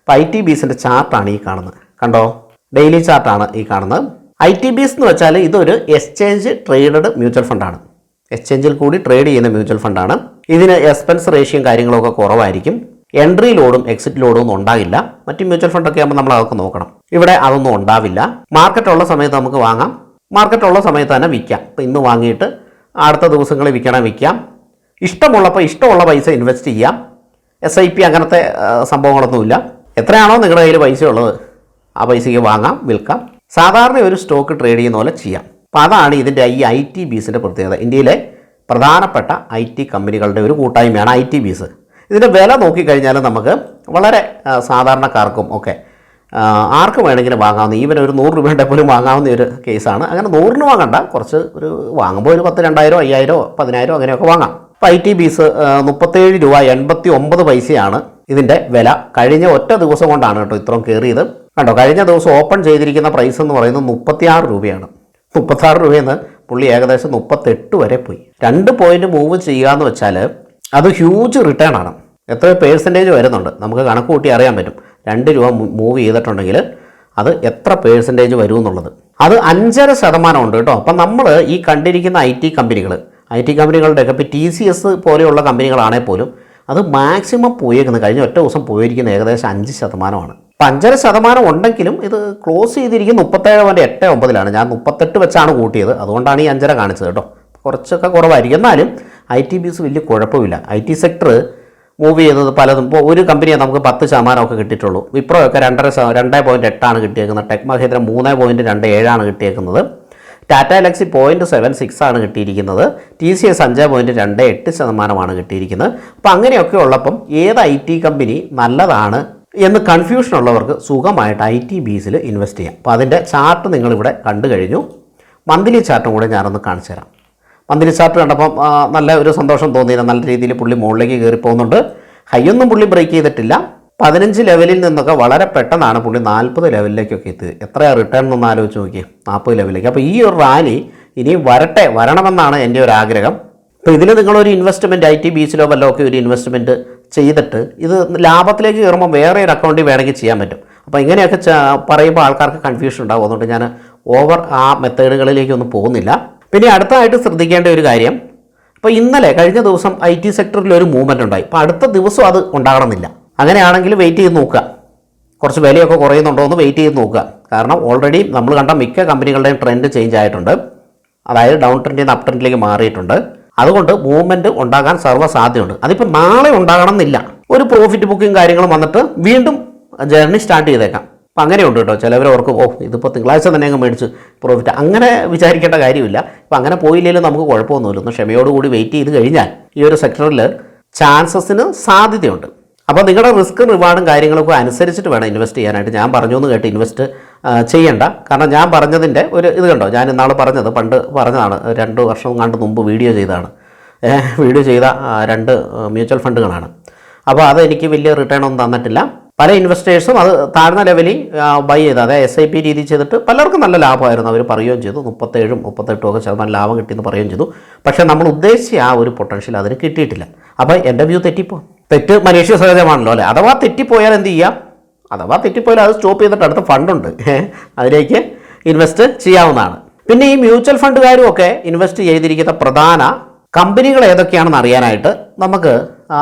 അപ്പോൾ ഐ ടി ബീസിന്റെ ചാർട്ടാണ് ഈ കാണുന്നത്. കണ്ടോ? ഡെയിലി ചാർട്ടാണ് ഈ കാണുന്നത്. ഐ ടി ബീസ് എന്ന് വെച്ചാൽ ഇതൊരു എക്സ്ചേഞ്ച് ട്രേഡഡ് മ്യൂച്വൽ ഫണ്ടാണ് എക്സ്ചേഞ്ചിൽ കൂടി ട്രേഡ് ചെയ്യുന്ന മ്യൂച്വൽ ഫണ്ടാണ് ഇതിന് എക്സ്പെൻസ് റേഷ്യം കാര്യങ്ങളൊക്കെ കുറവായിരിക്കും. എൻട്രി ലോഡും എക്സിറ്റ് ലോഡും ഒന്നും ഉണ്ടാകില്ല. മറ്റ് മ്യൂച്വൽ ഫണ്ടൊക്കെ ആകുമ്പോൾ നമ്മൾ അതൊക്കെ നോക്കണം. ഇവിടെ അതൊന്നും ഉണ്ടാവില്ല. മാർക്കറ്റ് ഉള്ള സമയത്ത് നമുക്ക് വാങ്ങാം. മാർക്കറ്റ് ഉള്ള സമയത്ത് തന്നെ വിൽക്കാം. ഇപ്പം ഇന്ന് വാങ്ങിയിട്ട് അടുത്ത ദിവസങ്ങളിൽ വിൽക്കണം വിൽക്കാം. ഇഷ്ടമുള്ളപ്പോൾ ഇഷ്ടമുള്ള പൈസ ഇൻവെസ്റ്റ് ചെയ്യാം. എസ് ഐ പി അങ്ങനത്തെ സംഭവങ്ങളൊന്നുമില്ല. എത്രയാണോ നിങ്ങളുടെ കയ്യിൽ പൈസ ഉള്ളത് ആ പൈസയ്ക്ക് വാങ്ങാം വിൽക്കാം. സാധാരണ ഒരു സ്റ്റോക്ക് ട്രേഡ് ചെയ്യുന്ന പോലെ ചെയ്യാം. അപ്പോൾ അതാണ് ഇതിന്റെ ഈ ഐ ടി ബീസിന്റെ പ്രത്യേകത. ഇന്ത്യയിലെ പ്രധാനപ്പെട്ട ഐ ടി കമ്പനികളുടെ ഒരു കൂട്ടായ്മയാണ് ഐ ടി ബീസ് ഇതിന്റെ വില നോക്കിക്കഴിഞ്ഞാൽ നമുക്ക് വളരെ സാധാരണക്കാർക്കും ഒക്കെ ആർക്കും വേണമെങ്കിലും വാങ്ങാവുന്ന ഈവൻ ഒരു നൂറ് രൂപയുടെ പോലും വാങ്ങാവുന്ന ഒരു കേസാണ് അങ്ങനെ നൂറിന് വാങ്ങണ്ട കുറച്ച് ഒരു വാങ്ങുമ്പോൾ ഒരു പത്ത് രണ്ടായിരം അയ്യായിരോ പതിനായിരോ അങ്ങനെയൊക്കെ വാങ്ങാം. ഐ ടി ബീസ് മുപ്പത്തേഴ് രൂപ എൺപത്തി ഒമ്പത് പൈസയാണ് ഇതിന്റെ വില. കഴിഞ്ഞ ഒറ്റ ദിവസം കൊണ്ടാണ് കേട്ടോ ഇത്രയും കയറിയത്. കണ്ടോ കഴിഞ്ഞ ദിവസം ഓപ്പൺ ചെയ്തിരിക്കുന്ന പ്രൈസ് എന്ന് പറയുന്നത് മുപ്പത്തിയാറ് രൂപയാണ്. മുപ്പത്താറ് രൂപയിൽ നിന്ന് പുള്ളി ഏകദേശം മുപ്പത്തെട്ട് വരെ പോയി. രണ്ട് പോയിന്റ് മൂവ് ചെയ്യുക എന്ന് വെച്ചാൽ അത് ഹ്യൂജ് റിട്ടേൺ ആണ്. എത്ര പേഴ്സന്റേജ് വരുന്നുണ്ട്. നമുക്ക് കണക്ക് കൂട്ടി അറിയാൻ പറ്റും. രണ്ട് രൂപ മൂവ് ചെയ്തിട്ടുണ്ടെങ്കിൽ അത് എത്ര പേഴ്സന്റേജ് വരും എന്നുള്ളത്. അത് അഞ്ചര ശതമാനം ഉണ്ട് കേട്ടോ. അപ്പം നമ്മൾ ഈ കണ്ടിരിക്കുന്ന ഐ ടി കമ്പനികൾ ഐ ടി കമ്പനികളുടെയൊക്കെ ഇപ്പോൾ ടി സി എസ് പോലെയുള്ള കമ്പനികളാണെങ്കിൽ പോലും അത് മാക്സിമം പോയേക്കുന്നത് കഴിഞ്ഞ ഒറ്റ ദിവസം പോയിരിക്കുന്ന ഏകദേശം അഞ്ച് ശതമാനമാണ്. അപ്പം അഞ്ചര ശതമാനം ഉണ്ടെങ്കിലും ഇത് ക്ലോസ് ചെയ്തിരിക്കുന്ന മുപ്പത്തേഴ് പോയിന്റ് എട്ട് ഒമ്പതിലാണ്. ഞാൻ മുപ്പത്തെട്ട് വെച്ചാണ് കൂട്ടിയത്. അതുകൊണ്ടാണ് ഈ അഞ്ചര കാണിച്ചത് കേട്ടോ. കുറച്ചൊക്കെ കുറവായിരിക്കും. എന്നാലും ഐ ടി ബിസ് വലിയ കുഴപ്പമില്ല. ഐ ടി സെക്ടർ മൂവ് ചെയ്തത് പലതും ഇപ്പോൾ ഒരു കമ്പനിയെ നമുക്ക് പത്ത് ശതമാനമൊക്കെ കിട്ടിയിട്ടുള്ളൂ. വിപ്രോയൊക്കെ രണ്ടര ശതമാനം രണ്ടേ പോയിന്റ് എട്ടാണ് കിട്ടിയേക്കുന്നത്. ടെക് മഹേന്ദ്ര മൂന്ന് പോയിന്റ് രണ്ട് ഏഴാണ് കിട്ടിയേക്കുന്നത്. Tata Elxsi point seven six ആണ് കിട്ടിയിരിക്കുന്നത്. ടി സി എസ് അഞ്ച് പോയിന്റ് രണ്ട് എട്ട് ശതമാനമാണ് കിട്ടിയിരിക്കുന്നത്. അപ്പോൾ അങ്ങനെയൊക്കെ ഉള്ളപ്പം ഏത് ഐ ടി കമ്പനി നല്ലതാണ് എന്ന് കൺഫ്യൂഷൻ ഉള്ളവർക്ക് സുഖമായിട്ട് ഐ ടി ബീസിൽ ഇൻവെസ്റ്റ് ചെയ്യാം. അപ്പോൾ അതിന്റെ ചാർട്ട് നിങ്ങളിവിടെ കണ്ടു കഴിഞ്ഞു. മന്ത്ലി ചാർട്ടും കൂടെ ഞാനൊന്ന് കാണിച്ചു തരാം. മന്ത്ലി ചാർട്ട് കണ്ടപ്പം നല്ല ഒരു സന്തോഷം തോന്നിയില്ല നല്ല രീതിയിൽ പുള്ളി മുകളിലേക്ക് കയറി പോകുന്നുണ്ട് ഹൈയൊന്നും പുള്ളി ബ്രേക്ക് ചെയ്തിട്ടില്ല. പതിനഞ്ച് ലെവലിൽ നിന്നൊക്കെ വളരെ പെട്ടെന്നാണ് പുള്ളി നാൽപ്പത് ലെവലിലേക്കൊക്കെ എത്തിയത്. എത്രയാണ് റിട്ടേൺ എന്നൊന്ന് ആലോചിച്ച് നോക്കിയേ. നാൽപ്പത് ലെവലിലേക്ക്. അപ്പോൾ ഈ ഒരു റാലി ഇനിയും വരട്ടെ വരണമെന്നാണ് എന്റെ ഒരു ആഗ്രഹം. അപ്പോൾ ഇതിൽ നിങ്ങളൊരു ഇൻവെസ്റ്റ്മെന്റ് ഐ ടി ബീച്ചിലോ വല്ലോ ഒക്കെ ഒരു ഇൻവെസ്റ്റ്മെന്റ് ചെയ്തിട്ട് ഇത് ലാഭത്തിലേക്ക് കയറുമ്പോൾ വേറെ ഒരു അക്കൗണ്ടിൽ വേണമെങ്കിൽ ചെയ്യാൻ പറ്റും. അപ്പോൾ ഇങ്ങനെയൊക്കെ പറയുമ്പോൾ ആൾക്കാർക്ക് കൺഫ്യൂഷൻ ഉണ്ടാവും. അതുകൊണ്ട് ഞാൻ ഓവർ ആ മെത്തേഡുകളിലേക്കൊന്നും പോകുന്നില്ല. പിന്നെ അടുത്തതായിട്ട് ശ്രദ്ധിക്കേണ്ട ഒരു കാര്യം. ഇപ്പോൾ ഇന്നലെ കഴിഞ്ഞ ദിവസം ഐ ടി സെക്ടറിൽ ഒരു മൂവ്മെന്റ് ഉണ്ടായി. അപ്പോൾ അടുത്ത ദിവസം അത് ഉണ്ടാകണമെന്നില്ല. അങ്ങനെയാണെങ്കിൽ വെയിറ്റ് ചെയ്ത് നോക്കുക. കുറച്ച് വിലയൊക്കെ കുറയുന്നുണ്ടോ എന്ന് വെയിറ്റ് ചെയ്ത് നോക്കുക. കാരണം ഓൾറെഡി നമ്മൾ കണ്ട മിക്ക കമ്പനികളുടെയും ട്രെൻഡ് ചേഞ്ച് ആയിട്ടുണ്ട്. അതായത് ഡൗൺ ട്രെൻഡിൽ നിന്ന് അപ് ട്രെൻഡിലേക്ക് മാറിയിട്ടുണ്ട്. അതുകൊണ്ട് മൂവ്മെന്റ് ഉണ്ടാകാൻ സർവ സാധ്യതയുണ്ട് അതിപ്പോൾ നാളെ ഉണ്ടാകണം എന്നില്ല. ഒരു പ്രോഫിറ്റ് ബുക്കിംഗ് കാര്യങ്ങളും വന്നിട്ട് വീണ്ടും ജേർണി സ്റ്റാർട്ട് ചെയ്തേക്കാം. അപ്പം അങ്ങനെയുണ്ട് കേട്ടോ. ചിലവർ ഓർക്ക് ഓ ഇതിപ്പോൾ തിങ്കളാഴ്ച തന്നെ അങ്ങ് മേടിച്ച് പ്രോഫിറ്റ് അങ്ങനെ വിചാരിക്കേണ്ട കാര്യമില്ല. ഇപ്പം അങ്ങനെ പോയില്ലെങ്കിലും നമുക്ക് കുഴപ്പമൊന്നുമില്ല. ഒന്ന് ക്ഷമയോടുകൂടി വെയിറ്റ് ചെയ്ത് കഴിഞ്ഞാൽ ഈ ഒരു സെക്ടറിൽ ചാൻസസിന് സാധ്യതയുണ്ട്. അപ്പോൾ നിങ്ങളുടെ റിസ്ക് റിവാർഡും കാര്യങ്ങളൊക്കെ അനുസരിച്ചിട്ട് വേണം ഇൻവെസ്റ്റ് ചെയ്യാനായിട്ട്. ഞാൻ പറഞ്ഞു എന്ന് കേട്ട് ഇൻവെസ്റ്റ് ചെയ്യേണ്ട. കാരണം ഞാൻ പറഞ്ഞതിന്റെ ഒരു ഇത് കണ്ടോ? ഞാൻ ഇന്നാൾ പറഞ്ഞത് പണ്ട് പറഞ്ഞതാണ് രണ്ട് വർഷം കണ്ട് മുമ്പ് വീഡിയോ ചെയ്തതാണ്. വീഡിയോ ചെയ്ത രണ്ട് മ്യൂച്വൽ ഫണ്ടുകളാണ്. അപ്പോൾ അത് എനിക്ക് വലിയ റിട്ടേൺ ഒന്നും തന്നിട്ടില്ല. പല ഇൻവെസ്റ്റേഴ്സും അത് താഴ്ന്ന ലെവലിൽ ബൈ ചെയ്ത് അതായത് എസ് ഐ പി രീതി ചെയ്തിട്ട് പലർക്കും നല്ല ലാഭമായിരുന്നു. അവർ പറയുകയും ചെയ്തു. മുപ്പത്തേഴും മുപ്പത്തെട്ടും ഒക്കെ ശതമാനം ലാഭം കിട്ടിയെന്ന് പറയുകയും ചെയ്തു. പക്ഷേ നമ്മൾ ഉദ്ദേശിച്ച ആ ഒരു പൊട്ടൻഷ്യൽ അതിന് കിട്ടിയിട്ടില്ല. അപ്പോൾ എന്റെ വ്യൂ തെറ്റിപ്പോ തെറ്റ് മനുഷ്യ സഹജമാണല്ലോ അല്ലേ? അഥവാ തെറ്റിപ്പോയാൽ എന്ത് ചെയ്യാം? അഥവാ തെറ്റിപ്പോയാൽ അത് സ്റ്റോപ്പ് ചെയ്തിട്ട് അടുത്ത ഫണ്ടുണ്ട് അതിലേക്ക് ഇൻവെസ്റ്റ് ചെയ്യാവുന്നതാണ്. പിന്നെ ഈ മ്യൂച്വൽ ഫണ്ടുകാരും ഒക്കെ ഇൻവെസ്റ്റ് ചെയ്തിരിക്കുന്ന പ്രധാന കമ്പനികൾ ഏതൊക്കെയാണെന്ന് അറിയാനായിട്ട് നമുക്ക്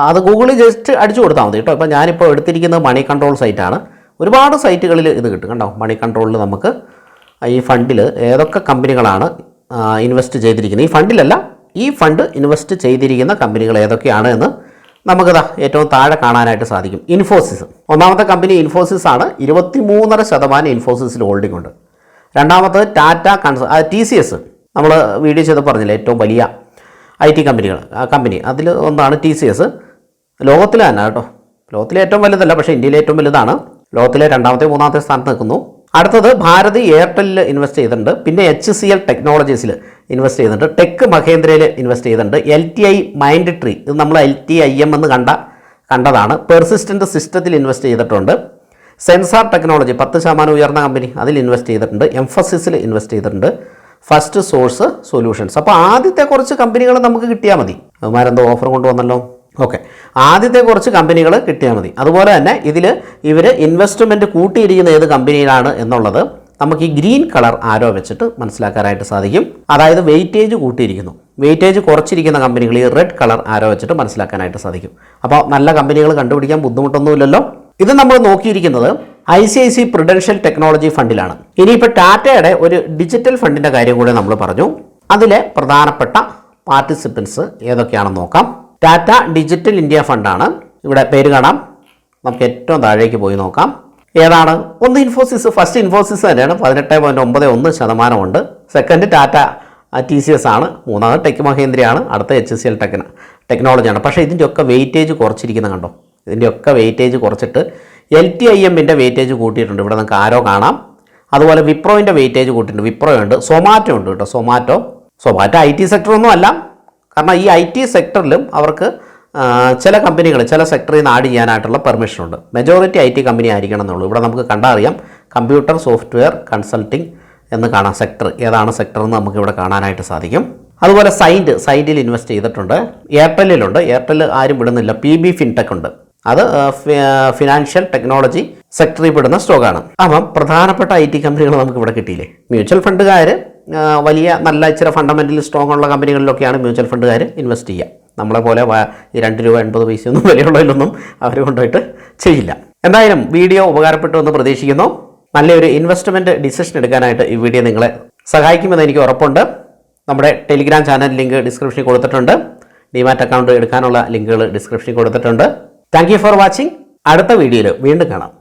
അത് ഗൂഗിളിൽ ജസ്റ്റ് അടിച്ചു കൊടുത്താൽ മതി കേട്ടോ. ഇപ്പോൾ ഞാനിപ്പോൾ എടുത്തിരിക്കുന്നത് മണി കൺട്രോൾ സൈറ്റാണ് ഒരുപാട് സൈറ്റുകളിൽ ഇത് കിട്ടും കണ്ടോ? മണി കൺട്രോളിൽ നമുക്ക് ഈ ഫണ്ടിൽ ഏതൊക്കെ കമ്പനികളാണ് ഇൻവെസ്റ്റ് ചെയ്തിരിക്കുന്നത്? ഈ ഫണ്ടിലല്ല ഈ ഫണ്ട് ഇൻവെസ്റ്റ് ചെയ്തിരിക്കുന്ന കമ്പനികൾ ഏതൊക്കെയാണ് എന്ന് നമുക്കിതാ ഏറ്റവും താഴെ കാണാനായിട്ട് സാധിക്കും. ഇൻഫോസിസ്. ഒന്നാമത്തെ കമ്പനി ഇൻഫോസിസ് ആണ്. ഇരുപത്തി മൂന്നര ശതമാനം ഇൻഫോസിസിൽ ഹോൾഡിംഗ് ഉണ്ട്. രണ്ടാമത്തത് ടാറ്റ കൺസ ടി സി എസ്. നമ്മൾ വീഡിയോ ചെയ്ത് പറഞ്ഞില്ലേ ഏറ്റവും വലിയ ഐ ടി കമ്പനികൾ കമ്പനി. അതിൽ ഒന്നാണ് ടി സി എസ്. ലോകത്തിലെ തന്നെ കേട്ടോ. ലോകത്തിലെ ഏറ്റവും വലുതല്ല പക്ഷേ ഇന്ത്യയിലെ ഏറ്റവും വലുതാണ്. ലോകത്തിലെ രണ്ടാമത്തെ മൂന്നാമത്തെ സ്ഥാനത്ത് നിൽക്കുന്നു. അടുത്തത് ഭാരതി എയർടെല്ലിൽ ഇൻവെസ്റ്റ് ചെയ്തിട്ടുണ്ട്. പിന്നെ എച്ച് സി എൽ ടെക്നോളജീസിൽ ഇൻവെസ്റ്റ് ചെയ്തിട്ടുണ്ട്. ടെക് മഹേന്ദ്രയിൽ ഇൻവെസ്റ്റ് ചെയ്തിട്ടുണ്ട്. L T I Mindtree ഇത് നമ്മൾ എൽ ടി ഐ എം എന്ന് കണ്ട കണ്ടതാണ്. പെർസിസ്റ്റന്റ് സിസ്റ്റത്തിൽ ഇൻവെസ്റ്റ് ചെയ്തിട്ടുണ്ട്. സെൻസർ ടെക്നോളജി പത്ത് ശതമാനം ഉയർന്ന കമ്പനി അതിൽ ഇൻവെസ്റ്റ് ചെയ്തിട്ടുണ്ട്. എംഫസിസിൽ ഇൻവെസ്റ്റ് ചെയ്തിട്ടുണ്ട്. ഫസ്റ്റ് സോഴ്സ് സൊല്യൂഷൻസ് അപ്പോൾ ആദ്യത്തെ കുറച്ച് കമ്പനികൾ നമുക്ക് കിട്ടിയാൽ മതി. അവന്മാരെന്തോ ഓഫർ കൊണ്ടുവന്നല്ലോ. ഓക്കെ. ആദ്യത്തെ കുറച്ച് കമ്പനികൾ കിട്ടിയാൽ മതി. അതുപോലെ തന്നെ ഇതിൽ ഇവർ ഇൻവെസ്റ്റ്മെന്റ് കൂട്ടിയിരിക്കുന്ന ഏത് കമ്പനിയിലാണ് എന്നുള്ളത് നമുക്ക് ഈ ഗ്രീൻ കളർ ആരോ വെച്ചിട്ട് മനസ്സിലാക്കാനായിട്ട് സാധിക്കും. അതായത് വെയിറ്റേജ് കൂട്ടിയിരിക്കുന്നു. വെയിറ്റേജ് കുറച്ചിരിക്കുന്ന കമ്പനികൾ ഈ റെഡ് കളർ ആരോ വെച്ചിട്ട് മനസ്സിലാക്കാനായിട്ട് സാധിക്കും. അപ്പോൾ നല്ല കമ്പനികൾ കണ്ടുപിടിക്കാൻ ബുദ്ധിമുട്ടൊന്നുമില്ലല്ലോ. ഇത് നമ്മൾ നോക്കിയിരിക്കുന്നത് I C I C prudential technology ഫണ്ടിലാണ് ഇനിയിപ്പോൾ ടാറ്റയുടെ ഒരു ഡിജിറ്റൽ ഫണ്ടിന്റെ കാര്യം കൂടെ നമ്മൾ പറഞ്ഞു. അതിലെ പ്രധാനപ്പെട്ട പാർട്ടിസിപ്പൻസ് ഏതൊക്കെയാണെന്ന് നോക്കാം. ടാറ്റ ഡിജിറ്റൽ ഇന്ത്യ ഫണ്ടാണ് ഇവിടെ പേര് കാണാം. നമുക്ക് ഏറ്റവും താഴേക്ക് പോയി നോക്കാം. ഏതാണ്? ഒന്ന് ഇൻഫോസിസ് ഫസ്റ്റ് ഇൻഫോസിസ് തന്നെയാണ്. പതിനെട്ട് പോയിന്റ് ഒമ്പത് ഒന്ന് ശതമാനമുണ്ട്. Second Tata T C S ആണ്. മൂന്നാമത് ടെക് മഹേന്ദ്രയാണ് അടുത്ത എച്ച് സി എൽ ടെക്ന ടെക്നോളജിയാണ് പക്ഷേ ഇതിന്റെയൊക്കെ വെയിറ്റേജ് കുറച്ചിരിക്കുന്ന കണ്ടോ? ഇതിന്റെയൊക്കെ വെയിറ്റേജ് കുറച്ചിട്ട് എൽ ടി ഐ എമ്മിന്റെ വെയിറ്റേജ് കൂട്ടിയിട്ടുണ്ട്. ഇവിടെ നമുക്ക് ആരോ കാണാം. അതുപോലെ വിപ്രോയിന്റെ വെയിറ്റേജ് കൂട്ടിയിട്ടുണ്ട്. വിപ്രോ ഉണ്ട് സൊമാറ്റോ ഉണ്ട് കേട്ടോ. സൊമാറ്റോ സൊമാറ്റോ ഐ ടി സെക്ടറൊന്നും അല്ല. കാരണം ഈ ഐ ടി സെക്ടറിലും അവർക്ക് ചില കമ്പനികൾ ചില സെക്ടറിൽ നിന്ന് ആഡ് ചെയ്യാനായിട്ടുള്ള പെർമിഷനുണ്ട്. മെജോറിറ്റി ഐ ടി കമ്പനി ആയിരിക്കണം എന്നുള്ളൂ. ഇവിടെ നമുക്ക് കണ്ടറിയാം. കമ്പ്യൂട്ടർ സോഫ്റ്റ്വെയർ കൺസൾട്ടിംഗ് എന്ന് കാണാം സെക്ടർ. ഏതാണ് സെക്ടർ എന്ന് നമുക്ക് ഇവിടെ കാണാനായിട്ട് സാധിക്കും. അതുപോലെ സൈൻഡ് സൈൻഡിൽ ഇൻവെസ്റ്റ് ചെയ്തിട്ടുണ്ട്. എയർടെല്ലിലുണ്ട്. എയർടെൽ ആരും വിടുന്നില്ല. പി ബി ഫിൻടെക് ഉണ്ട്. അത് ഫിനാൻഷ്യൽ ടെക്നോളജി സെക്ടറിൽ പെടുന്ന സ്റ്റോക്കാണ് അപ്പം പ്രധാനപ്പെട്ട ഐ ടി കമ്പനികൾ നമുക്ക് ഇവിടെ കിട്ടിയില്ലേ? മ്യൂച്വൽ ഫണ്ടുകാർ വലിയ നല്ല ഇച്ചിരി ഫണ്ടമെന്റൽ സ്ട്രോങ് ഉള്ള കമ്പനികളിലൊക്കെയാണ് മ്യൂച്വൽ ഫണ്ടുകാർ ഇൻവെസ്റ്റ് ചെയ്യുക. നമ്മളെ പോലെ ഈ രണ്ട് രൂപ എൺപത് പൈസയൊന്നും വിലയുള്ളതിലൊന്നും അവർ കൊണ്ടുപോയിട്ട് ചെയ്യില്ല. എന്തായാലും വീഡിയോ ഉപകാരപ്പെട്ടു എന്ന് പ്രതീക്ഷിക്കുന്നു. നല്ലൊരു ഇൻവെസ്റ്റ്മെന്റ് ഡിസിഷൻ എടുക്കാനായിട്ട് ഈ വീഡിയോ നിങ്ങളെ സഹായിക്കുമെന്ന് എനിക്ക് ഉറപ്പുണ്ട്. നമ്മുടെ ടെലിഗ്രാം ചാനൽ ലിങ്ക് ഡിസ്ക്രിപ്ഷനിൽ കൊടുത്തിട്ടുണ്ട്. ഡിമാറ്റ് അക്കൗണ്ട് എടുക്കാനുള്ള ലിങ്കുകൾ ഡിസ്ക്രിപ്ഷനിൽ കൊടുത്തിട്ടുണ്ട്. താങ്ക് ഫോർ വാച്ചിങ് അടുത്ത വീഡിയോയിൽ വീണ്ടും കാണാം.